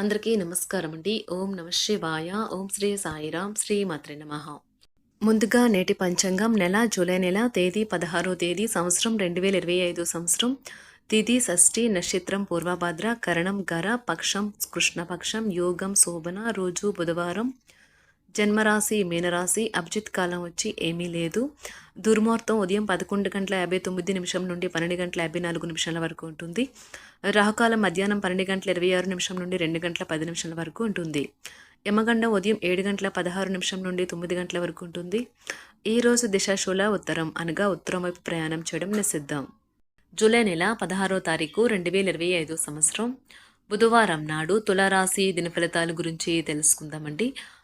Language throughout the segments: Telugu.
అందరికీ నమస్కారం అండి. ఓం నమ శివాయ. ఓం శ్రీ సాయిరాం. శ్రీ మాత్రే నమ. ముందుగా నేటి పంచాంగం నెల జూలై నెల తేదీ పదహారో తేదీ సంవత్సరం రెండు వేల ఇరవై ఐదు సంవత్సరం. తిథి షష్ఠి నక్షత్రం పూర్వభద్ర కరణం గర పక్షం కృష్ణపక్షం యోగం శోభన రోజు బుధవారం. జన్మరాశి మీనరాశి అభిజిత్ కాలం వచ్చి ఏమీ లేదు. దుర్ముహూర్తం ఉదయం పదకొండు గంటల యాభై తొమ్మిది నిమిషం నుండి పన్నెండు గంటల యాభై నాలుగు నిమిషాల వరకు ఉంటుంది. రాహుకాలం మధ్యాహ్నం పన్నెండు గంటల ఇరవై ఆరు నిమిషం నుండి రెండు గంటల పది నిమిషాల వరకు ఉంటుంది. యమగండం ఉదయం ఏడు గంటల పదహారు నిమిషం నుండి తొమ్మిది గంటల వరకు ఉంటుంది. ఈ రోజు దిశాశూల ఉత్తరం అనగా ఉత్తరం వైపు ప్రయాణం చేయడం నిషిద్ధం. జూలై నెల పదహారో తారీఖు రెండు వేల ఇరవై ఐదు సంవత్సరం. బుధవారం నాడు తులారాశి దిన ఫలితాల గురించి తెలుసుకుందామండి.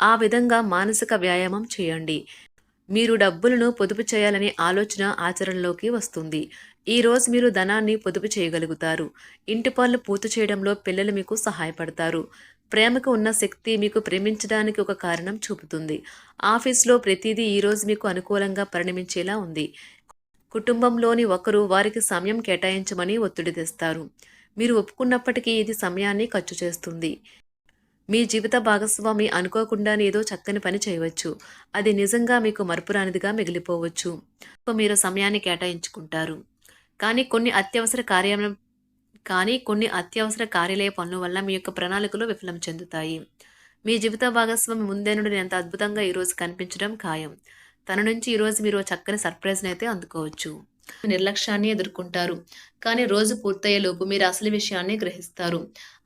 ఆ విధంగా మానసిక వ్యాయామం చేయండి. మీరు డబ్బులను పొదుపు చేయాలనే ఆలోచన ఆచరణలోకి వస్తుంది. ఈ రోజు మీరు ధనాన్ని పొదుపు చేయగలుగుతారు. ఇంటి పనులు పూర్తి చేయడంలో పిల్లలు మీకు సహాయపడతారు. ప్రేమకు ఉన్న శక్తి మీకు ప్రేమించడానికి ఒక కారణం చూపుతుంది. ఆఫీస్లో ప్రతిదీ ఈరోజు మీకు అనుకూలంగా పరిణమించేలా ఉంది. కుటుంబంలోని ఒకరు వారికి సమయం కేటాయించమని ఒత్తిడి తెస్తారు. మీరు ఒప్పుకున్నప్పటికీ ఇది సమయాన్ని ఖర్చు చేస్తుంది. మీ జీవిత భాగస్వామి అనుకోకుండానే ఏదో చక్కని పని చేయవచ్చు. అది నిజంగా మీకు మరపురానిదిగా మిగిలిపోవచ్చు. మీరు సమయాన్ని కేటాయించుకుంటారు. కానీ కొన్ని అత్యవసర కార్యాలయం కానీ కొన్ని అత్యవసర కార్యాలయ పనుల వల్ల మీ యొక్క ప్రణాళికలు విఫలం చెందుతాయి. మీ జీవిత భాగస్వామి ముందే నుండి ఎంత అద్భుతంగా ఈరోజు కనిపించడం ఖాయం. తన నుంచి ఈరోజు మీరు ఓ చక్కని సర్ప్రైజ్ని అయితే అందుకోవచ్చు. నిర్లక్ష్యాన్ని ఎదుర్కొంటారు. కానీ రోజు పూర్తయ్యేలోపు మీరు అసలు విషయాన్ని గ్రహిస్తారు.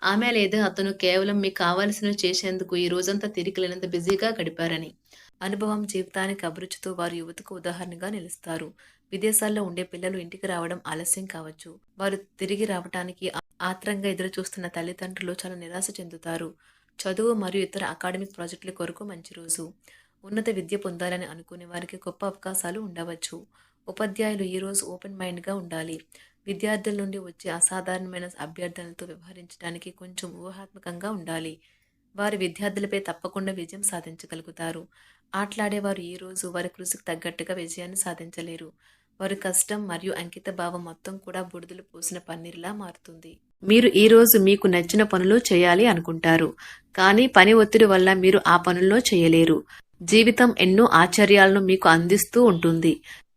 ఆమె లేదా అతను కేవలం మీకు కావాల్సినవి చేసేందుకు ఈ రోజంతా తిరిగిలేనంత బిజీగా గడిపారని. అనుభవం జీవితానికి అభిరుచితో వారు యువతకు ఉదాహరణగా నిలుస్తారు. విదేశాల్లో ఉండే పిల్లలు ఇంటికి రావడం ఆలస్యం కావచ్చు. వారు తిరిగి రావటానికి ఆత్రంగా ఎదురు చూస్తున్న తల్లిదండ్రులు చాలా నిరాశ చెందుతారు. చదువు మరియు ఇతర అకాడమిక్ ప్రాజెక్టుల కొరకు మంచి రోజు. ఉన్నత విద్య పొందాలని అనుకునే వారికి గొప్ప అవకాశాలు ఉండవచ్చు. ఉపాధ్యాయులు ఈరోజు ఓపెన్ మైండ్గా ఉండాలి. విద్యార్థుల నుండి వచ్చే అసాధారణమైన అభ్యర్థనలతో వ్యవహరించడానికి కొంచెం ఊహాత్మకంగా ఉండాలి. వారి విద్యార్థులపై తప్పకుండా విజయం సాధించగలుగుతారు. ఆటలాడేవారు ఈ రోజు వారి కృషికి తగ్గట్టుగా విజయాన్ని సాధించలేరు. వారి కష్టం మరియు అంకిత భావం మొత్తం కూడా బుడిదలు పోసిన పన్నీర్లా మారుతుంది. మీరు ఈ రోజు మీకు నచ్చిన పనులు చేయాలి అనుకుంటారు. కానీ పని ఒత్తిడి వల్ల మీరు ఆ పనుల్లో చేయలేరు. జీవితం ఎన్నో ఆశ్చర్యాలను మీకు అందిస్తూ ఉంటుంది.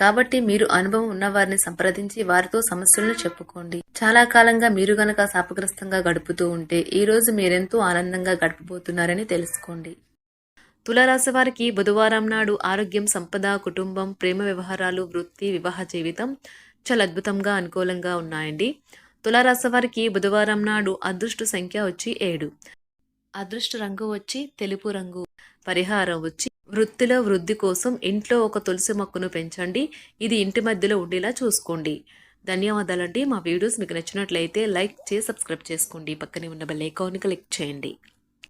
కాబట్టి మీరు అనుభవం ఉన్నవారిని సంప్రదించి వారితో సమస్యలను చెప్పుకోండి. చాలా కాలంగా మీరు గనక శాపగ్రస్తంగా గడుపుతూ ఉంటే ఈ రోజు మీరెంతో ఆనందంగా గడపబోతున్నారని తెలుసుకోండి. తులారాశి వారికి బుధవారం నాడు ఆరోగ్యం సంపద కుటుంబం ప్రేమ వ్యవహారాలు వృత్తి వివాహ జీవితం చాలా అద్భుతంగా అనుకూలంగా ఉన్నాయండి. తులారాశి వారికి బుధవారం నాడు అదృష్ట సంఖ్య వచ్చి ఏడు. అదృష్ట రంగు వచ్చి తెలుపు రంగు. పరిహారం వచ్చి వృత్తిలో వృద్ధి కోసం ఇంట్లో ఒక తులసి మొక్కను పెంచండి. ఇది ఇంటి మధ్యలో ఉండేలా చూసుకోండి. ధన్యవాదాలండి. మా వీడియోస్ మీకు నచ్చినట్లయితే లైక్ చేసి సబ్స్క్రైబ్ చేసుకోండి. పక్కనే ఉన్న బెల్ ఐకాన్ క్లిక్ చేయండి.